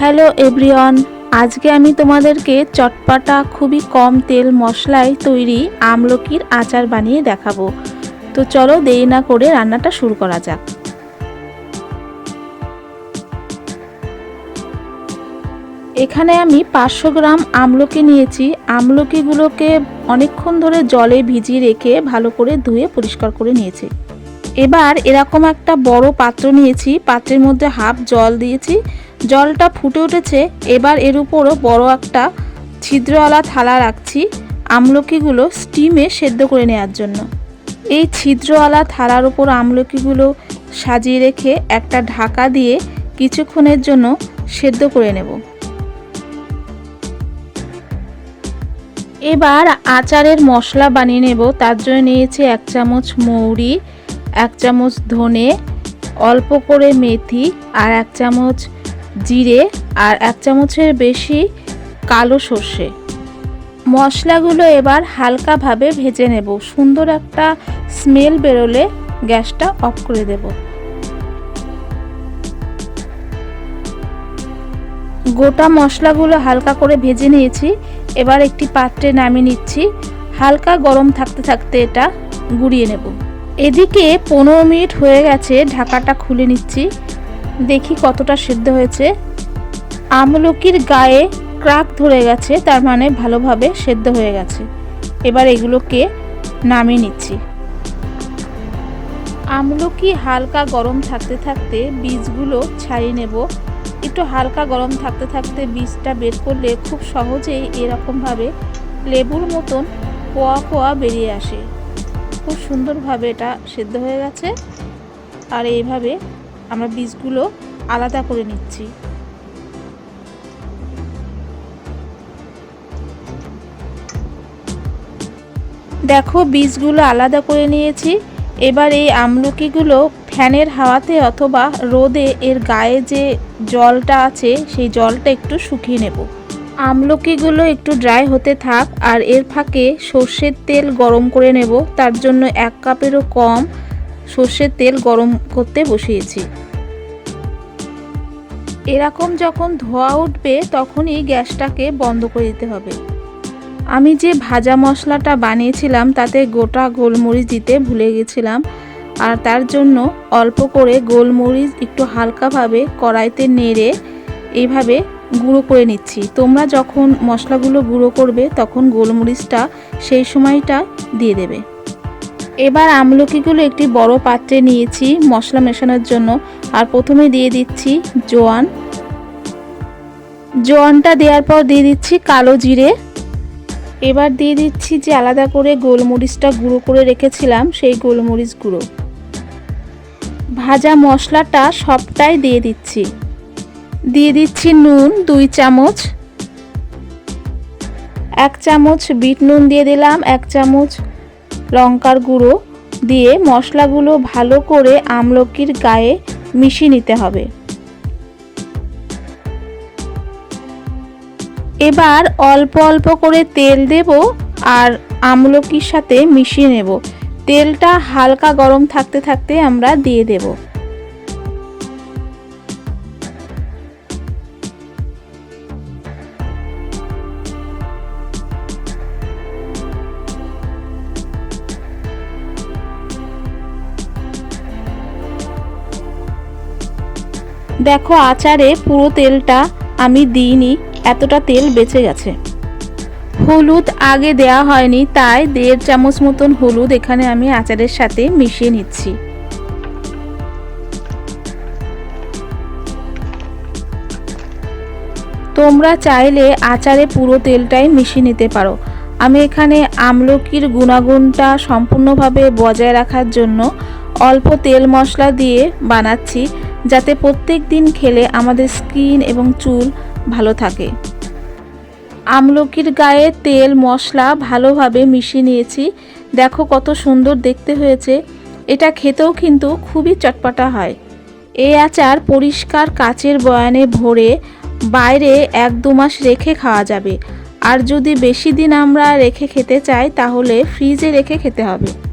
Hello everyone, আজকে আমি তোমাদেরকে চটপাটা খুবই কম তেল মশলায় তৈরি আমলকির আচার বানিয়ে দেখাবো। তো চলো দেরি না করে রান্নাটা শুরু করা যাক। এখানে আমি পাঁচশো গ্রাম আমলকি নিয়েছি। আমলকিগুলোকে অনেকক্ষণ ধরে জলে ভিজিয়ে রেখে ভালো করে ধুয়ে পরিষ্কার করে নিয়েছি। এবার এরকম একটা বড় পাত্র নিয়েছি। পাত্রের মধ্যে হাফ জল দিয়েছি। জলটা ফুটে উঠেছে, এবার এর উপরও বড় একটা ছিদ্রওয়ালা থালা রাখছি আমলকিগুলো স্টিমে সেদ্ধ করে নেওয়ার জন্য। এই ছিদ্রওয়ালা থালার উপর আমলকিগুলো সাজিয়ে রেখে একটা ঢাকা দিয়ে কিছুক্ষণের জন্য সেদ্ধ করে নেব। এবার আচারের মশলা বানিয়ে নেব, তার জন্য নিয়েছি এক চামচ মৌরি, এক চামচ ধনে, অল্প করে মেথি আর এক চামচ জিরে আর এক চামচের বেশি কালো সর্ষে। মশলাগুলো এবার হালকাভাবে ভেজে নেব। সুন্দর একটা স্মেল বেরোলে গ্যাসটা অফ করে দেব। গোটা মশলাগুলো হালকা করে ভেজে নিয়েছি। এবার একটি পাত্রে নামিয়ে নিচ্ছি। হালকা গরম থাকতে থাকতে এটা গুঁড়িয়ে নেব। এদিকে পনেরো মিনিট হয়ে গেছে, ঢাকাটা খুলে নিচ্ছি। দেখি কতটা সিদ্ধ হয়েছে। আমলকির গায়ে ক্রাক ধরে গেছে, তার মানে ভালোভাবে সেদ্ধ হয়ে গেছে। এবার এগুলোকে নামিয়ে নিচ্ছি। আমলকি হালকা গরম থাকতে থাকতে বীজগুলো ছাড়িয়ে নেব। একটু হালকা গরম থাকতে থাকতে বীজটা বের করলে খুব সহজেই এরকমভাবে লেবুর মতন কোয়া কোয়া বেরিয়ে আসে। খুব সুন্দরভাবে এটা সেদ্ধ হয়ে গেছে। আর এইভাবে আমরা বীজগুলো আলাদা করে নিচ্ছি। দেখো, বীজগুলো আলাদা করে নিয়েছি। এবার এই আমলকিগুলো ফ্যানের হাওয়াতে অথবা রোদে এর গায়ে যে জলটা আছে, সেই জলটা একটু শুকিয়ে নেব। আমলকিগুলো একটু ড্রাই হতে থাক আর এর ফাঁকে সর্ষের তেল গরম করে নেব। তার জন্য এক কাপেরও কম সর্ষের তেল গরম করতে বসিয়েছি। এরকম যখন ধোয়া উঠবে, তখনই গ্যাসটাকে বন্ধ করে দিতে হবে। আমি যে ভাজা মশলাটা বানিয়েছিলাম, তাতে গোটা গোলমরিচ দিতে ভুলে গেছিলাম। আর তার জন্য অল্প করে গোলমরিচ একটু হালকাভাবে কড়াইতে নেড়ে এইভাবে গুঁড়ো করে নিচ্ছি। তোমরা যখন মশলাগুলো গুঁড়ো করবে, তখন গোলমরিচটা সেই সময়টা দিয়ে দেবে। এবার আমলকিগুলো একটি বড় পাত্রে নিয়েছি, মশলা মেশানোর জন্য। আর প্রথমে দিয়ে দিচ্ছি জোয়ান। জোয়ানটা দেওয়ার পর দিয়ে দিচ্ছি কালো জিরে। এবার দিয়ে দিচ্ছি যে আলাদা করে গোলমরিচটা গুঁড়ো করে রেখেছিলাম, সেই গোলমরিচ গুঁড়ো। ভাজা মশলাটা সবটাই দিয়ে দিচ্ছি। দিয়ে দিচ্ছি নুন, দুই চামচ। এক চামচ বিট নুন দিয়ে দিলাম, এক চামচ লঙ্কার গুঁড়ো দিয়ে মশলাগুলো ভালো করে আমলকির গায়ে মিশিয়ে নিতে হবে। এবার অল্প অল্প করে তেল দেব আর আমলকির সাথে মিশিয়ে নেব। তেলটা হালকা গরম থাকতে থাকতে আমরা দিয়ে দেব। দেখো আচারে পুরো তেলটা আমি দিইনি, এতটা তেল বেঁচে গেছে। হলুদ আগে দেয়া হয়নি, তাই দেড় চামচ মতন হলুদ এখানে আমি আচারের সাথে মিশিয়ে নিচ্ছি। তোমরা চাইলে আচারে পুরো তেলটাই মিশিয়ে নিতে পারো। আমি এখানে আমলকির গুণাগুণটা সম্পূর্ণভাবে বজায় রাখার জন্য অল্প তেল মশলা দিয়ে বানাচ্ছি। যাতে প্রত্যেক দিন খেলে আমাদের স্কিন এবং চুল ভালো থাকে। আমলকির গায়ে তেল, মশলা ভালোভাবে মিশিয়ে নিয়েছি। দেখো কত সুন্দর দেখতে হয়েছে। এটা খেতেও কিন্তু খুবই চটপটা হয়। এই আচার পরিষ্কার কাচের বয়ানে ভরে বাইরে এক দু মাস রেখে খাওয়া যাবে। আর যদি বেশি দিন আমরা রেখে খেতে চাই, তাহলে ফ্রিজে রেখে খেতে হবে।